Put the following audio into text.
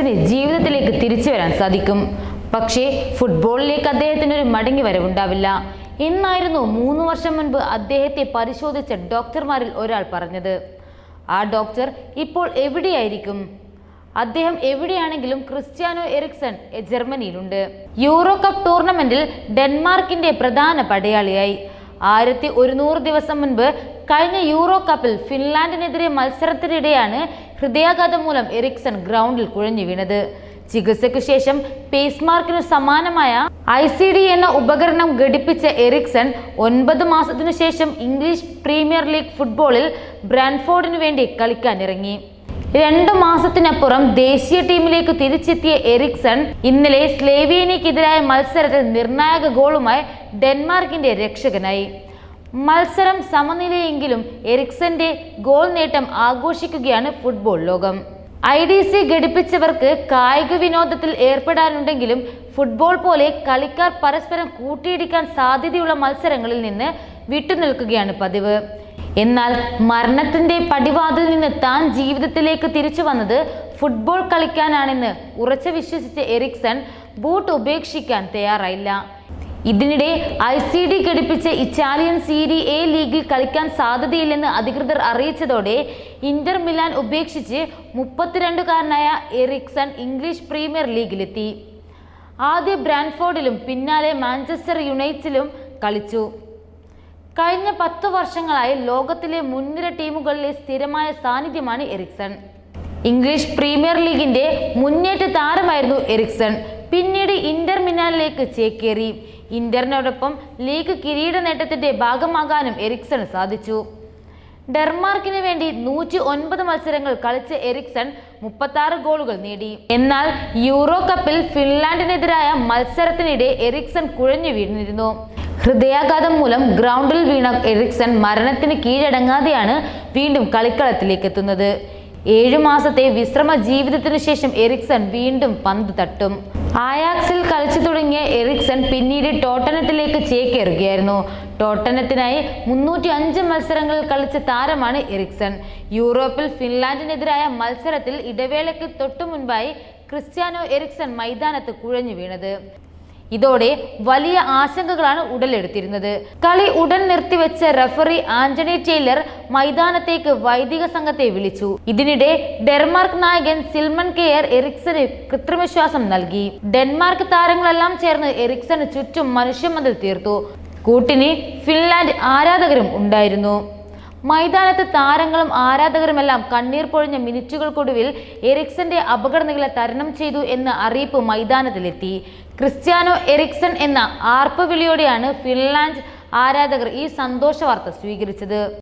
എറിക്സന് ജീവിതത്തിലേക്ക് തിരിച്ചു വരാൻ സാധിക്കും. പക്ഷേ ഫുട്ബോളിലേക്ക് അദ്ദേഹത്തിന് ഒരു മടങ്ങി വരവുണ്ടാവില്ല. എന്നായിരുന്നു മൂന്ന് വർഷം മുൻപ് അദ്ദേഹത്തെ പരിശോധിച്ച ഡോക്ടർമാരിൽ ഒരാൾ പറഞ്ഞത്. ആ ഡോക്ടർ ഇപ്പോൾ എവിടെയായിരിക്കും? അദ്ദേഹം എവിടെയാണെങ്കിലും ക്രിസ്ത്യാനോ എറിക്സൺ ജർമ്മനിയിലുണ്ട്. യൂറോ കപ്പ് ടൂർണമെന്റിൽ ഡെൻമാർക്കിന്റെ പ്രധാന പടയാളിയായി. ആയിരത്തി ഒരുന്നൂറ് ദിവസം മുൻപ് കഴിഞ്ഞ യൂറോ കപ്പിൽ ഫിൻലാൻഡിനെതിരെ മത്സരത്തിനിടെയാണ് ഹൃദയാഘാതം മൂലം എറിക്സൺ ഗ്രൗണ്ടിൽ കുഴഞ്ഞു വീണത്. ചികിത്സയ്ക്ക് ശേഷം പേസ് മാർക്കിനു സമാനമായ ഐ സി ഡി എന്ന ഉപകരണം ഘടിപ്പിച്ച എറിക്സൺ ഒൻപത് മാസത്തിനു ശേഷം ഇംഗ്ലീഷ് പ്രീമിയർ ലീഗ് ഫുട്ബോളിൽ ബ്രാൻഫോർഡിനു വേണ്ടി കളിക്കാനിറങ്ങി. രണ്ടു മാസത്തിനപ്പുറം ദേശീയ ടീമിലേക്ക് തിരിച്ചെത്തിയ എറിക്സൺ ഇന്നലെ സ്ലേവിയനയ്ക്കെതിരായ മത്സരത്തിൽ നിർണായക ഗോളുമായി ഡെൻമാർക്കിന്റെ രക്ഷകനായി. മത്സരം സമനിലയെങ്കിലും എറിക്സന്റെ ഗോൾ നേട്ടം ആഘോഷിക്കുകയാണ് ഫുട്ബോൾ ലോകം. ഐ ഡി സി ഘടിപ്പിച്ചവർക്ക് കായിക വിനോദത്തിൽ ഏർപ്പെടാനുണ്ടെങ്കിലും ഫുട്ബോൾ പോലെ കളിക്കാർ പരസ്പരം കൂട്ടിയിടിക്കാൻ സാധ്യതയുള്ള മത്സരങ്ങളിൽ നിന്ന് വിട്ടുനിൽക്കുകയാണ് പതിവ്. എന്നാൽ മരണത്തിന്റെ പടിവാതിൽ നിന്ന് താൻ ജീവിതത്തിലേക്ക് തിരിച്ചു വന്നത് ഫുട്ബോൾ കളിക്കാനാണെന്ന് ഉറച്ചു വിശ്വസിച്ച എറിക്സൺ ബൂട്ട് ഉപേക്ഷിക്കാൻ തയ്യാറായില്ല. ഇതിനിടെ ഐ സി ഡി ഘടിപ്പിച്ച ഇറ്റാലിയൻ സീരി എ ലീഗിൽ കളിക്കാൻ സാധ്യതയില്ലെന്ന് അധികൃതർ അറിയിച്ചതോടെ ഇന്റർ മിലാൻ ഉപേക്ഷിച്ച് മുപ്പത്തിരണ്ടുകാരനായ എറിക്സൺ ഇംഗ്ലീഷ് പ്രീമിയർ ലീഗിലെത്തി. ആദ്യ ബ്രാൻഫോർഡിലും പിന്നാലെ മാഞ്ചസ്റ്റർ യുണൈറ്റിലും കളിച്ചു. കഴിഞ്ഞ പത്തു വർഷങ്ങളായി ലോകത്തിലെ മുൻനിര ടീമുകളിലെ സ്ഥിരമായ സാന്നിധ്യമാണ് എറിക്സൺ. ഇംഗ്ലീഷ് പ്രീമിയർ ലീഗിന്റെ മുന്നേറ്റ താരമായിരുന്നു എറിക്സൺ. പിന്നീട് ഇന്റർ മിനാലിലേക്ക് ചേക്കേറി. ഇന്ററിനോടൊപ്പം ലീഗ് കിരീട നേട്ടത്തിന്റെ ഭാഗമാകാനും എറിക്സൺ സാധിച്ചു. ഡെർമാർക്കിന് വേണ്ടി നൂറ്റി ഒൻപത് മത്സരങ്ങൾ കളിച്ച എറിക്സൺ മുപ്പത്തി ഗോളുകൾ നേടി. എന്നാൽ യൂറോ കപ്പിൽ ഫിൻലാൻഡിനെതിരായ മത്സരത്തിനിടെ എറിക്സൺ കുഴഞ്ഞു വീണിരുന്നു. ഹൃദയാഘാതം മൂലം ഗ്രൗണ്ടിൽ വീണ എറിക്സൺ മരണത്തിന് കീഴടങ്ങാതെയാണ് വീണ്ടും കളിക്കളത്തിലേക്ക് എത്തുന്നത് ഏഴു മാസത്തെ വിശ്രമ ജീവിതത്തിനു ശേഷം എറിക്സൺ വീണ്ടും പന്ത് തട്ടും. ആയാക്സിൽ കളിച്ചു തുടങ്ങിയ എറിക്സൺ പിന്നീട് ടോട്ടനത്തിലേക്ക് ചേക്കേറുകയായിരുന്നു. ടോട്ടനത്തിനായി മുന്നൂറ്റി അഞ്ച് മത്സരങ്ങളിൽ കളിച്ച താരമാണ് എറിക്സൺ. യൂറോപ്പിൽ ഫിൻലാൻഡിനെതിരായ മത്സരത്തിൽ ഇടവേളയ്ക്ക് തൊട്ടു മുൻപായി ക്രിസ്ത്യാനോ എറിക്സൺ മൈതാനത്ത് കുഴഞ്ഞു വീണത്. ഇതോടെ വലിയ ആശങ്കകളാണ് ഉടലെടുത്തിരുന്നത്. കളി ഉടൻ നിർത്തിവെച്ച റഫറി ആന്റണി ടൈലർ മൈതാനത്തേക്ക് വൈദിക സംഘത്തെ വിളിച്ചു. ഇതിനിടെ ഡെൻമാർക്ക് നായകൻ സിൽമൻ കെയർ എറിക്സന് കൃത്രിമശ്വാസം നൽകി. ഡെൻമാർക്ക് താരങ്ങളെല്ലാം ചേർന്ന് എറിക്സന് ചുറ്റും മനുഷ്യമതിൽ തീർത്തു. കൂട്ടിന് ഫിൻലാൻഡ് ആരാധകരും ഉണ്ടായിരുന്നു. മൈതാനത്ത് താരങ്ങളും ആരാധകരുമെല്ലാം കണ്ണീർ പൊഴിഞ്ഞ മിനിറ്റുകൾക്കൊടുവിൽ എറിക്സന്റെ അപകടനില തരണം ചെയ്തു എന്ന അറിയിപ്പ് മൈതാനത്തിലെത്തി. ക്രിസ്ത്യാനോ എറിക്സൺ എന്ന ആർപ്പ് വിളിയോടെയാണ് ഫിൻലാൻഡ് ആരാധകർ ഈ സന്തോഷ വാർത്ത സ്വീകരിച്ചത്.